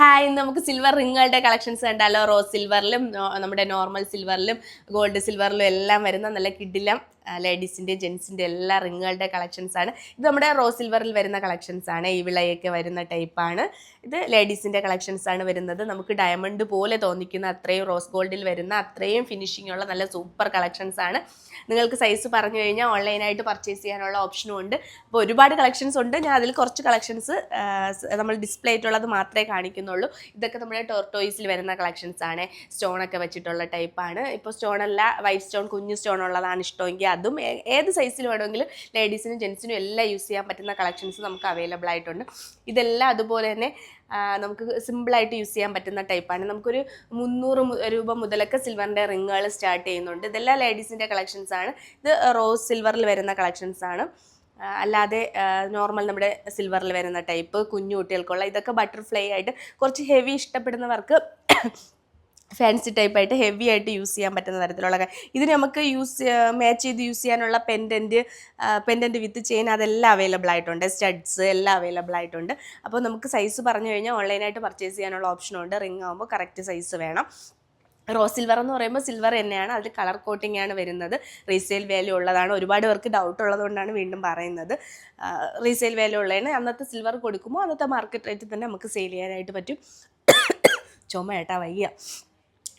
Hi നമുക്ക് silver റിങ്ങുകളുടെ collections കണ്ടാലോ? റോസ് സിൽവറിലും നമ്മുടെ നോർമൽ സിൽവറിലും ഗോൾഡ് സിൽവറിലും എല്ലാം വരുന്ന നല്ല കിഡിലം ലേഡീസിന്റെ ജെൻസിന്റെ എല്ലാ റിങ്ങുകളുടെ കളക്ഷൻസ് ആണ്. ഇത് നമ്മുടെ റോസ് സിൽവറിൽ വരുന്ന കളക്ഷൻസ് ആണ്. ഈ വിളയൊക്കെ വരുന്ന ടൈപ്പാണ് ഇത് ലേഡീസിന്റെ കളക്ഷൻസ് ആണ് വരുന്നത്. നമുക്ക് ഡയമണ്ട് പോലെ തോന്നിക്കുന്ന അത്രയും റോസ് ഗോൾഡിൽ വരുന്ന അത്രയും ഫിനിഷിംഗ് ഉള്ള നല്ല സൂപ്പർ കളക്ഷൻസ് ആണ്. നിങ്ങൾക്ക് സൈസ് പറഞ്ഞു കഴിഞ്ഞാൽ ഓൺലൈനായിട്ട് പർച്ചേസ് ചെയ്യാനുള്ള ഓപ്ഷനും ഉണ്ട്. അപ്പോൾ ഒരുപാട് കളക്ഷൻസ് ഉണ്ട്. ഞാൻ അതിൽ കുറച്ച് കളക്ഷൻസ് നമ്മൾ ഡിസ്പ്ലേ ആയിട്ടുള്ളത് മാത്രമേ കാണിക്കുന്നുള്ളൂ. ഇതൊക്കെ നമ്മുടെ ടോർട്ടോയിസിൽ വരുന്ന കളക്ഷൻസ് ആണ്. സ്റ്റോൺ ഒക്കെ വെച്ചിട്ടുള്ള ടൈപ്പാണ് ഇപ്പോൾ സ്റ്റോൺ അല്ല വൈറ്റ് സ്റ്റോൺ കുഞ്ഞു സ്റ്റോൺ ഉള്ളതാണ് ഇഷ്ടമെങ്കിൽ അതും ഏത് സൈസിൽ വേണമെങ്കിലും ലേഡീസിനും ജെൻസിനും എല്ലാം യൂസ് ചെയ്യാൻ പറ്റുന്ന കളക്ഷൻസ് നമുക്ക് അവൈലബിൾ ആയിട്ടുണ്ട്. ഇതെല്ലാം അതുപോലെ തന്നെ നമുക്ക് സിമ്പിളായിട്ട് യൂസ് ചെയ്യാൻ പറ്റുന്ന ടൈപ്പാണ് നമുക്കൊരു മുന്നൂറ് രൂപ മുതലൊക്കെ സിൽവറിന്റെ റിങ്ങുകൾ സ്റ്റാർട്ട് ചെയ്യുന്നുണ്ട്. ഇതെല്ലാം ലേഡീസിന്റെ കളക്ഷൻസ് ആണ്. ഇത് റോസ് സിൽവറിൽ വരുന്ന കളക്ഷൻസ് ആണ്. അല്ലാതെ നോർമൽ നമ്മുടെ സിൽവറിൽ വരുന്ന ടൈപ്പ് കുഞ്ഞു കുട്ടികൾക്കുള്ള ഇതൊക്കെ ബട്ടർഫ്ലൈ ആയിട്ട് കുറച്ച് ഹെവി ഇഷ്ടപ്പെടുന്നവർക്ക് ഫാൻസി ടൈപ്പായിട്ട് ഹെവി ആയിട്ട് യൂസ് ചെയ്യാൻ പറ്റുന്ന തരത്തിലുള്ള ഇത് നമുക്ക് യൂസ് മാച്ച് ചെയ്ത് യൂസ് ചെയ്യാനുള്ള പെൻഡന്റ് പെൻഡന്റ് വിത്ത് ചെയിൻ അതെല്ലാം അവൈലബിൾ ആയിട്ടുണ്ട്. സ്റ്റഡ്സ് എല്ലാം അവൈലബിൾ ആയിട്ടുണ്ട്. അപ്പോൾ നമുക്ക് സൈസ് പറഞ്ഞു കഴിഞ്ഞാൽ ഓൺലൈനായിട്ട് പർച്ചേസ് ചെയ്യാനുള്ള ഓപ്ഷനുണ്ട് റിംഗ് ആകുമ്പോൾ കറക്റ്റ് സൈസ് വേണം. റോ സിൽവർ എന്ന് പറയുമ്പോൾ സിൽവർ തന്നെയാണ്. അതിൽ കളർ കോട്ടിംഗ് ആണ് വരുന്നത്. റീസെയിൽ വാല്യൂ ഉള്ളതാണ്. ഒരുപാട് പേർക്ക് ഡൗട്ട് ഉള്ളതുകൊണ്ടാണ് വീണ്ടും പറയുന്നത്. റീസെയിൽ വാല്യൂ ഉള്ളതിന് അന്നത്തെ സിൽവർ കൊടുക്കുമ്പോൾ അന്നത്തെ മാർക്കറ്റ് റേറ്റ് തന്നെ നമുക്ക് സെയിൽ ചെയ്യാനായിട്ട് പറ്റും. ചുമ ഏട്ടാ വയ്യ.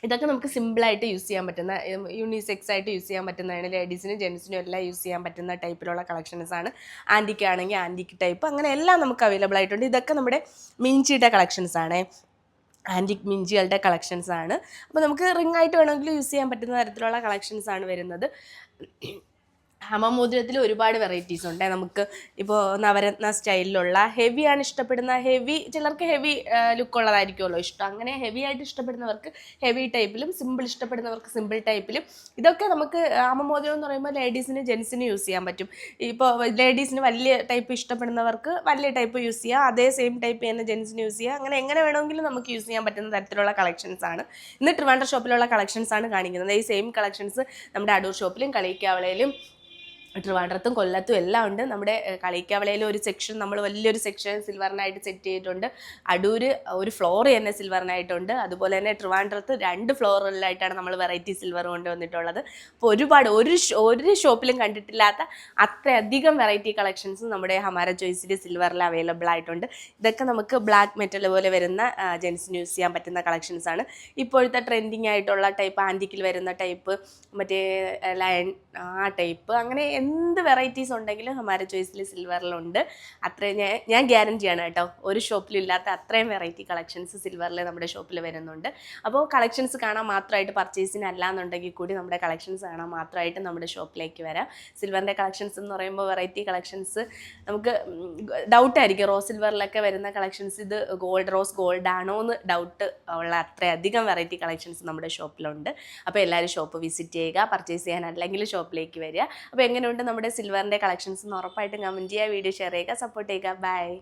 ഇതൊക്കെ നമുക്ക് സിമ്പിളായിട്ട് യൂസ് ചെയ്യാൻ പറ്റുന്ന യൂണിസെക്സ് ആയിട്ട് യൂസ് ചെയ്യാൻ പറ്റുന്നതാണ് ലേഡീസിനും ജെൻസിനും എല്ലാം യൂസ് ചെയ്യാൻ പറ്റുന്ന ടൈപ്പിലുള്ള കളക്ഷൻസ് ആണ്. ആന്റിക്ക് ആണെങ്കിൽ ആന്റിക്ക് ടൈപ്പ് അങ്ങനെ എല്ലാം നമുക്ക് അവൈലബിൾ ആയിട്ടുണ്ട്. ഇതൊക്കെ നമ്മുടെ മിഞ്ചിയുടെ കളക്ഷൻസ് ആണ്. ആന്റിക് മിഞ്ചികളുടെ കളക്ഷൻസ് ആണ്. അപ്പോൾ നമുക്ക് റിംഗ് ആയിട്ട് വേണമെങ്കിൽ യൂസ് ചെയ്യാൻ പറ്റുന്ന തരത്തിലുള്ള കളക്ഷൻസ് ആണ് വരുന്നത്. ഹമമോതിരത്തിൽ ഒരുപാട് വെറൈറ്റീസ് ഉണ്ട്. നമുക്ക് ഇപ്പോൾ നവരത്ന സ്റ്റൈലിലുള്ള ഹെവിയാണ് ഇഷ്ടപ്പെടുന്ന ഹെവി ചിലർക്ക് ഹെവി ലുക്ക് ഉള്ളതായിരിക്കുമല്ലോ ഇഷ്ടം. അങ്ങനെ ഹെവി ആയിട്ട് ഇഷ്ടപ്പെടുന്നവർക്ക് ഹെവി ടൈപ്പിലും സിമ്പിൾ ഇഷ്ടപ്പെടുന്നവർക്ക് സിമ്പിൾ ടൈപ്പിലും ഇതൊക്കെ നമുക്ക് ഹമമോതിരം എന്ന് പറയുമ്പോൾ ലേഡീസിന് ജെൻസിന് യൂസ് ചെയ്യാൻ പറ്റും. ഇപ്പോൾ ലേഡീസിന് വലിയ ടൈപ്പ് ഇഷ്ടപ്പെടുന്നവർക്ക് വലിയ ടൈപ്പ് യൂസ് ചെയ്യാം. അതേ സെയിം ടൈപ്പ് തന്നെ ജെൻസിന് യൂസ് ചെയ്യാം. അങ്ങനെ എങ്ങനെ വേണമെങ്കിലും നമുക്ക് യൂസ് ചെയ്യാൻ പറ്റുന്ന തരത്തിലുള്ള കളക്ഷൻസ് ആണ്. ഇന്ന് ട്രിവാൻഡ്ര ഷോപ്പിലുള്ള കളക്ഷൻസ് ആണ് കാണിക്കുന്നത്. ഈ സെയിം കളക്ഷൻസ് നമ്മുടെ അടൂർ ഷോപ്പിലും കളിക്കാവളയിലും ട്രിവാൻഡ്രത്തും കൊല്ലത്തും എല്ലാം ഉണ്ട്. നമ്മുടെ ഏഹ്, കളിക്കാവളയിൽ ഒരു സെക്ഷൻ നമ്മൾ വലിയൊരു സെക്ഷൻ സിൽവറിനായിട്ട് സെറ്റ് ചെയ്തിട്ടുണ്ട്. അടൂർ ഒരു ഫ്ലോർ തന്നെ സിൽവറിനായിട്ടുണ്ട് അതുപോലെ തന്നെ ട്രിവാൻഡ്രത്ത് രണ്ട് ഫ്ലോറിലായിട്ടാണ് നമ്മൾ വെറൈറ്റി സിൽവർ കൊണ്ടുവന്നിട്ടുള്ളത്. അപ്പോൾ ഒരുപാട് ഒരു ഒരു ഷോപ്പിലും കണ്ടിട്ടില്ലാത്ത അത്രയധികം വെറൈറ്റി കളക്ഷൻസ് നമ്മുടെ ഹമാര ചോയ്സിന്റെ സിൽവറിൽ അവൈലബിൾ ആയിട്ടുണ്ട്. ഇതൊക്കെ നമുക്ക് ബ്ലാക്ക് മെറ്റൽ പോലെ വരുന്ന ജെൻസിന് യൂസ് ചെയ്യാൻ പറ്റുന്ന കളക്ഷൻസ് ആണ്. ഇപ്പോഴത്തെ ട്രെൻഡിങ് ആയിട്ടുള്ള ടൈപ്പ് ആന്റിക്കിൽ വരുന്ന ടൈപ്പ് മറ്റേ ലയൺ ആ ടൈപ്പ് അങ്ങനെ എന്ത് വെറൈറ്റീസ് ഉണ്ടെങ്കിലും ഹമാര ചോയ്സിൽ സിൽവറിലുണ്ട് അത്രയും ഞാൻ ഞാൻ ഗ്യാരണ്ടി ആണ് കേട്ടോ. ഒരു ഷോപ്പിലില്ലാത്ത അത്രയും വെറൈറ്റി കളക്ഷൻസ് സിൽവറിൽ നമ്മുടെ ഷോപ്പിൽ വരുന്നുണ്ട്. അപ്പോൾ കളക്ഷൻസ് കാണാൻ മാത്രമായിട്ട് പർച്ചേസിന് അല്ലാന്നുണ്ടെങ്കിൽ കൂടി നമ്മുടെ കളക്ഷൻസ് കാണാൻ മാത്രമായിട്ട് നമ്മുടെ ഷോപ്പിലേക്ക് വരാം. സിൽവറിന്റെ കളക്ഷൻസ് എന്ന് പറയുമ്പോൾ വെറൈറ്റി കളക്ഷൻസ് നമുക്ക് ഡൗട്ടായിരിക്കും റോസ് സിൽവറിലൊക്കെ വരുന്ന കളക്ഷൻസ് ഇത് ഗോൾഡ് റോസ് ഗോൾഡ് ആണോ എന്ന് ഡൗട്ട് ഉള്ള അത്രയധികം വെറൈറ്റി കളക്ഷൻസ് നമ്മുടെ ഷോപ്പിലുണ്ട് അപ്പോൾ എല്ലാവരും ഷോപ്പ് വിസിറ്റ് ചെയ്യുക പർച്ചേസ് ചെയ്യാൻ അല്ലെങ്കിൽ ഷോപ്പിലേക്ക് വരിക. അപ്പോൾ എങ്ങനെയുണ്ട് നമ്മുടെ സിൽവറിന്റെ കളക്ഷൻസ് ഉറപ്പായിട്ടും കമന്റ് ചെയ്യുക വീഡിയോ ഷെയർ ചെയ്യുക സപ്പോർട്ട് ചെയ്യുക. ബൈ